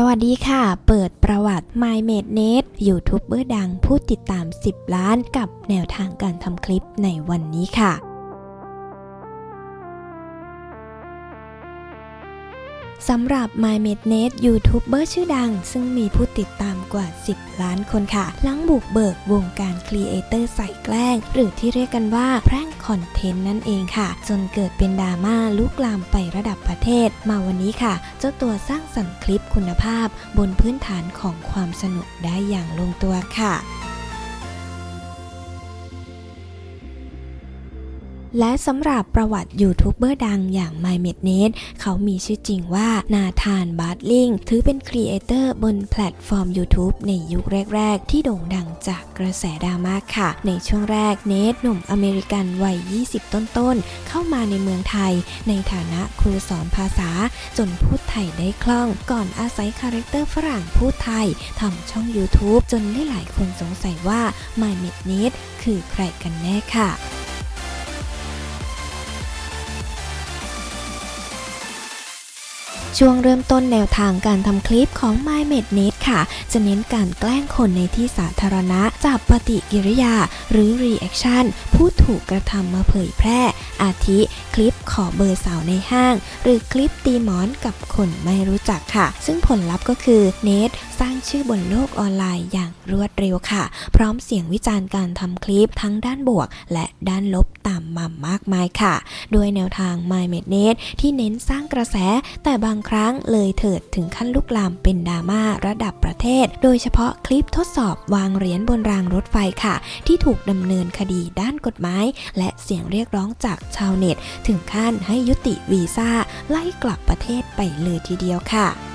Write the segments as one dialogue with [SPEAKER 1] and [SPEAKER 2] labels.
[SPEAKER 1] สวัสดีค่ะ เปิดประวัติ My m a d e n e t ยูทูบเบอร์ดังผู้ติดตาม 10 ล้านกับแนวทางการทำคลิปในวันนี้ค่ะ สำหรับ My m a d n e t ยูทูบเบอร์ชื่อดัง ซึ่งมีผู้ติดตามกว่า 10 ล้านคนค่ะ หลังบุกเบิกวงการครีเอเตอร์ใส่แกล้ง หรือที่เรียกกันว่าแพร่งคอนเทนต์นั่นเองค่ะ จนเกิดเป็นดราม่าลุกลามไประดับประเทศ มาวันนี้ค่ะ เจ้าตัวสร้างสรรค์คลิปคุณภาพ บนพื้นฐานของความสนุกได้อย่างลงตัวค่ะ และสำหรับประวัติยูทูบเบอร์ดังอย่าง My m e d n e t เขามีชื่อจริงว่านาธานบาร์ลิงถือเป็นครีเอเตอร์บนแพลตฟอร์ม YouTube ในยุคแรก ๆ ที่โด่งดังจากกระแสดราม่าค่ะ ในช่วงแรกเนทหนุ่มอเมริกันวัย 20 ต้น ๆ เข้ามาในเมืองไทย ในฐานะครูสอนภาษา จนพูดไทยได้คล่อง ก่อนอาศัยคาแรคเตอร์ฝรั่งพูดไทยทำช่อง YouTube จนได้หลายคนสงสัยว่า My m e d n e t คือใครกันแน่ค่ะ ช่วงเริ่มต้นแนวทางการทำคลิปของ My m e d n e t ค่ะ จะเน้นการแกล้งคนในที่สาธารณะ จับปฏิกิริยา หรือ reaction ผู้ถูกกระทำมาเผยแพร่ อาทิคลิปขอเบอร์สาวในห้าง หรือคลิปตีหมอนกับคนไม่รู้จักค่ะ ซึ่งผลลัพธ์ก็คือเนทสร้างชื่อบนโลกออนไลน์อย่างรวดเร็วค่ะ พร้อมเสียงวิจารณ์การทำคลิปทั้งด้านบวก และด้านลบตามมามากมายค่ะโดยแนวทาง My m e d n e t ที่เน้นสร้างกระแสแต่บางครั้งเลยเถิดถึงขั้นลุกลามเป็นดราม่าระดับประเทศ โดยเฉพาะคลิปทดสอบวางเหรียญบนรางรถไฟค่ะ ที่ถูกดำเนินคดีด้านกฎหมาย และเสียงเรียกร้องจากชาวเน็ต ถึงขั้นให้ยุติวีซ่าไล่กลับประเทศไปเลยทีเดียวค่ะ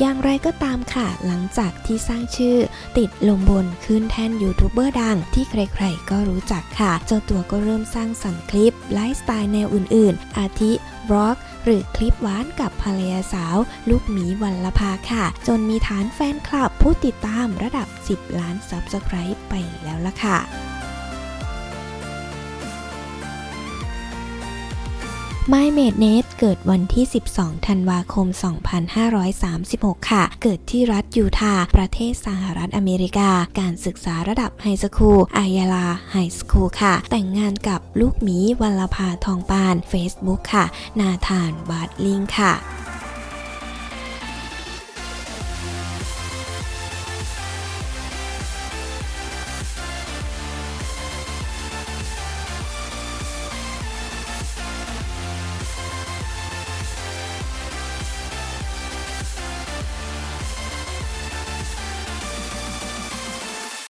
[SPEAKER 1] อย่างไรก็ตามค่ะ หลังจากที่สร้างชื่อ ติดลมบนขึ้นแท่นยูทูบเบอร์ดังที่ใครๆ ก็รู้จักค่ะ เจ้าตัวก็เริ่มสร้างสรรค์คลิปไลฟ์สไตล์แนวอื่นๆ อาทิบล็อก หรือคลิปหวานกับภรรยาสาว ลูกหมีวันละพาค่ะ จนมีฐานแฟนคลับผู้ติดตามระดับ 10 ล้านซับสไคร b ์ไปแล้วล่ะค่ะ My m a d n e t เกิดวันที่ 12 ธันวาคม 2536 ค่ะ เกิดที่รัฐยูทาห์ประเทศสหรัฐอเมริกา การศึกษาระดับไฮสคูลอายาลาไฮสคูลค่ะ แต่งงานกับลูกหมีวัลภาทองปาน Facebook ค่ะ นาธานบาร์ดลิงค่ะ